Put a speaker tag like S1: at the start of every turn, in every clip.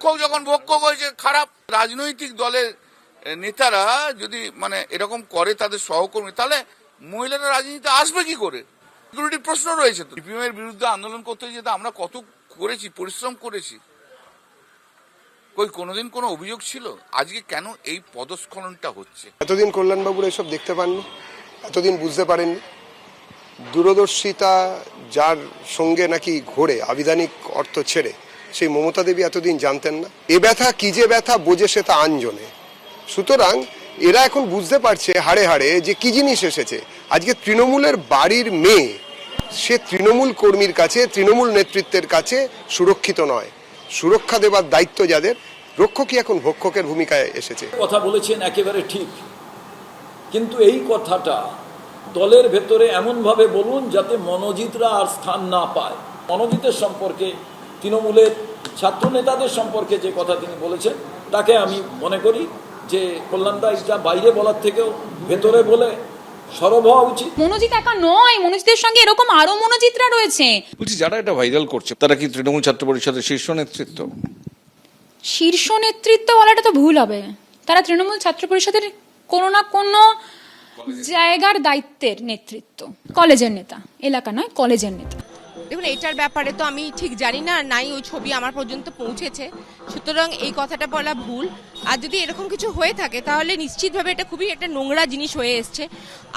S1: ভক্ষক যখন ভক্ষক হয়েছে খারাপ। রাজনৈতিক দলের নেতারা যদি মানে এরকম করে তাদের সহকর্মী তাহলে মহিলারা রাজনীতিতে আসবে কি করে? সিকিউরিটির প্রশ্ন রয়েছে তো। সিপিএম এর বিরুদ্ধে আন্দোলন করতে যেতে আমরা কত করেছি পরিশ্রম করেছি। কই কোনোদিন কোনো অভিযোগ ছিল? আজকে কেন এই পদস্খলনটা হচ্ছে?
S2: এতদিন কল্যাণবাবুর এসব দেখতে পাননি এতদিন বুঝতে পারেননি। দূরদর্শিতা যার সঙ্গে নাকি ঘোরে আবিধানিক অর্থ ছেড়ে সেই মমতা দেবী এতদিন জানতেন না। এ ব্যথা কি যে ব্যথা, বোঝে সে তা আঞ্জনে সুতরাং এরা এখন বুঝতে পারছে হাড়ে হাড়ে যে কি জিনিস এসেছে। আজকে তৃণমূলের বাড়ির মেয়ে, সে তৃণমূল কর্মীর কাছে, তৃণমূল নেতৃত্বের কাছে সুরক্ষিত নয়। সুরক্ষা দেবার দায়িত্ব যাদের, রক্ষকই এখন ভক্ষকের ভূমিকায় এসেছে।
S3: কথা বলেছেন একেবারে ঠিক। কিন্তু এই কথাটা দলের ভেতরে এমনভাবে বলুন যাতে মনোজিতরা আর স্থান না পায়। মনোজিতের সম্পর্কে তৃণমূলের ছাত্র নেতাদের সম্পর্কে যে কথা তিনি বলেছেন তাকে আমি মনে করি যে কল্যাণদা এটা বাইরে বলার থেকেও ভেতরে বলে সরব হওয়া উচিত।
S4: মনোজিৎ একা নয় মনোজিতের সঙ্গে এরকম আরও মনোজিতরা রয়েছে।
S5: বলছি যারা এটা ভাইরাল করছে তারা কি তৃণমূল ছাত্র পরিষদের শীর্ষ নেতৃত্ব?
S4: শীর্ষ নেতৃত্ব বলাটা তো ভুল হবে। তারা তৃণমূল ছাত্র পরিষদের কোনো না কোনো জায়গার দায়িত্বের নেতৃত্ব। কলেজের নেতা এলাকা নয় কলেজের নেতা।
S6: দেখুন, এটার ব্যাপারে তো আমি ঠিক জানি না নাই ওই ছবি আমার পর্যন্ত পৌঁছেছে। সুতরাং এই কথাটা বলা ভুল। আর যদি এরকম কিছু হয়ে থাকে, তাহলে নিশ্চিতভাবে এটা খুবই একটা নোংরা জিনিস হয়ে এসছে।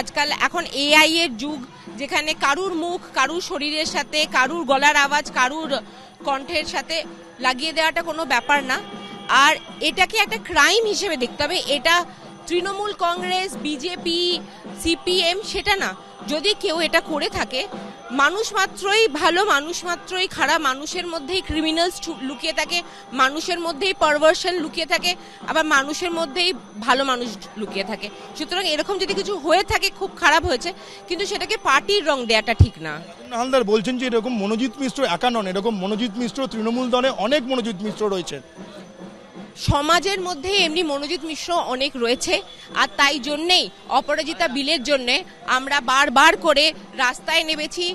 S6: আজকাল এখন এআই এর যুগ, যেখানে কারুর মুখ, কারুর শরীরের সাথে, কারুর গলার আওয়াজ, কারুর কণ্ঠের সাথে লাগিয়ে দেওয়াটা কোনো ব্যাপার না। আর এটাকে একটা ক্রাইম হিসেবে দেখতে হবে। এটা তৃণমূল কংগ্রেস বিজেপি সিপিএম সেটা না। যদি কেউ এটা করে থাকে মানুষ মাত্রই ভালো, মানুষ মাত্রই খারাপ, মানুষের মধ্যেই ক্রিমিনালস লুকিয়ে থাকে, মানুষের মধ্যেই পারভার্সন লুকিয়ে থাকে, আবার মানুষের মধ্যেই ভালো মানুষ লুকিয়ে থাকে। সুতরাং এরকম যদি কিছু হয়ে থাকে, খুব খারাপ হয়েছে, কিন্তু সেটাকে পার্টির রং দেওয়াটা ঠিক না।
S7: হালদার বলছেন যে এরকম মনোজিৎ মিশ্র একা নন, এরকম মনোজিৎ মিশ্র তৃণমূল দলে অনেক মনোজিৎ মিশ্র রয়েছে
S6: সমাজের মধ্যে এমনি মনোজিৎ মিশ্র অনেক রয়েছে, আর তাই জন্যেই অপরাজিতা বিলের জন্যে আমরা বারবার করে রাস্তায় নেমেছি।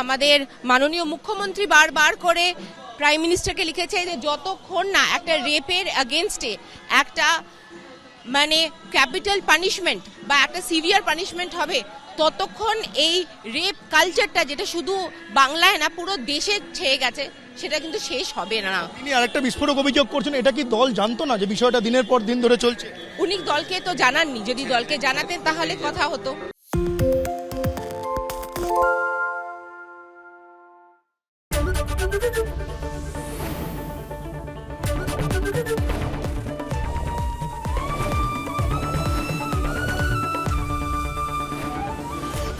S6: আমাদের মাননীয় মুখ্যমন্ত্রী বারবার করে প্রাইম মিনিস্টারকে লিখেছে যে যতক্ষণ না একটা রেপের অ্যাগেনস্টে একটা মানে ক্যাপিটাল পানিশমেন্ট বা একটা সিভিয়ার পানিশমেন্ট হবে ততক্ষণ এই রেপ কালচারটা যেটা শুধু বাংলায় না পুরো দেশে ছেয়ে গেছে সেটা কিন্তু শেষ হবে না।
S7: তিনি আরেকটা বিস্ফোরক অভিযোগ করছেন এটা কি দল জানতো না যে বিষয়টা দিনের পর দিন ধরে চলছে?
S6: উনি দলকে তো জানাননি যদি দলকে জানাতেন তাহলে কথা হতো।